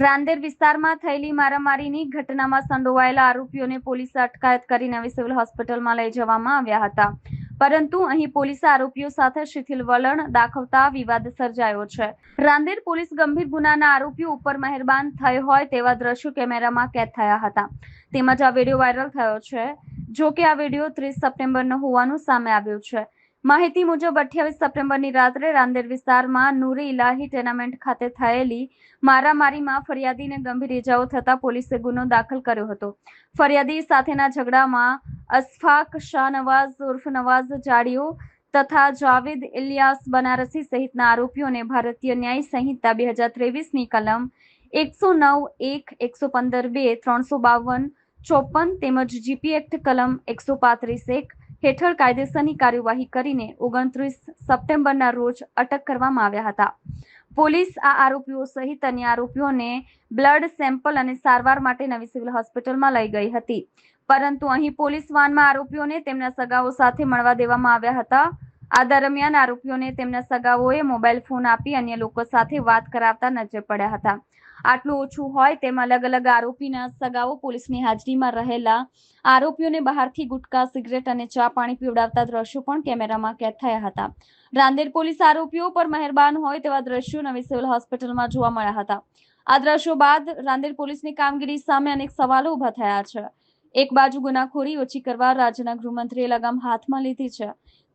રાંદેર વિસ્તારમાં થયેલી મારામારીની ઘટનામાં સંડોવાયેલા આરોપીઓને પોલીસે અટકાયત કરી નવી સિવિલ હોસ્પિટલમાં લઈ જવામાં આવ્યા હતા. પરંતુ અહીં પોલીસે આરોપીઓ સાથે શિથિલ વલણ દાખવતા વિવાદ સર્જાયો છે. રાંદેર પોલીસ ગંભીર ગુનાના આરોપીઓ ઉપર મહેરબાન થઈ હોય તેવા દ્રશ્યો કેમેરામાં કેદ થયા હતા. તેમજ આ વીડિયો વાયરલ થયો છે, જો કે આ વીડિયો ત્રીસ સપ્ટેમ્બરનો હોવાનું સામે આવ્યું છે. માહિતી મુજબ, અઠ્યાવીસ સપ્ટેમ્બરની રાત્રે રાંદેર વિસ્તારમાં નૂરે ઇલાહી ટેનામેન્ટ ખાતે થયેલી મારામારીમાં ફરિયાદીને ગંભીર ઇજાઓ થતા પોલીસે ગુનો દાખલ કર્યો હતો. ફરિયાદી સાથેના ઝઘડામાં અસફાક શાહનવાઝ ઉર્ફ નવાઝ જાડીઓ તથા જાવેદ ઇલિયાસ બનારસી સહિતના આરોપીઓને ભારતીય ન્યાય સંહિતા બે હજાર ત્રેવીસની કલમ એકસો નવ એક, એકસો પંદર બે, ત્રણસો બાવન, ચોપન તેમજ જીપી એક્ટ કલમ એકસો પાંત્રીસ એક હેઠળ કાયદેસરની કાર્યવાહી કરીને ઓગણત્રીસ સપ્ટેમ્બરના રોજ અટક કરવામાં આવ્યા હતા. પોલીસ આ આરોપીઓ સહિત અન્ય આરોપીઓને બ્લડ સેમ્પલ અને સારવાર માટે નવી સિવિલ હોસ્પિટલમાં લઈ ગઈ હતી. પરંતુ અહીં પોલીસ વાનમાં આરોપીઓને તેમના સગાઓ સાથે મળવા દેવામાં આવ્યા હતા. આ દરમિયાન આરોપીઓને તેમના સગાઓએ મોબાઈલ ફોન આપી અન્ય લોકો સાથે વાત કરાવતા નજર પડ્યા હતા. આટલું ઓછું હોય તેમ અલગ અલગ આરોપીના સગાઓ પોલીસની હાજરીમાં રહેલા આરોપીઓને બહારથી ગુટકા, સિગરેટ અને ચા પાણી પીવડાવતા દ્રશ્યો પણ કેમેરામાં કેદ થયા હતા. રાંદેર પોલીસ આરોપીઓ પર મહેરબાન હોય તેવા દ્રશ્યો નવી સિવિલ હોસ્પિટલમાં જોવા મળ્યા હતા. આ દ્રશ્યો બાદ રાંદેર પોલીસની કામગીરી સામે અનેક સવાલો ઊભા થયા છે. એક બાજુ ગુનાખોરી ઓછી કરવા રાજ્યના ગૃહમંત્રીએ લગામ હાથમાં લીધી છે.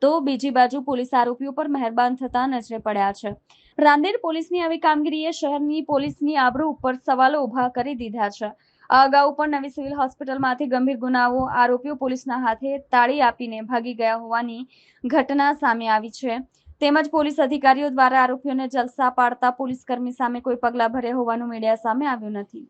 તો બીજી બાજુ પોલીસ આરોપીઓ પર મહેરબાન થતા નજરે પડ્યા છે. રાંદેર પોલીસની આવી કામગીરીએ શહેરની પોલીસની આબરૂ ઉપર સવાલો ઊભા કરી દીધા છે. અગાઉ પણ નવી સિવિલ હોસ્પિટલમાંથી ગંભીર ગુનાઓ આરોપીઓ પોલીસના હાથે તાળી આપીને ભાગી ગયા હોવાની ઘટના સામે આવી છે. તેમજ પોલીસ અધિકારીઓ દ્વારા આરોપીઓને જલસા પાડતા પોલીસકર્મી સામે કોઈ પગલાં ભર્યા હોવાનું મીડિયા સામે આવ્યું નથી.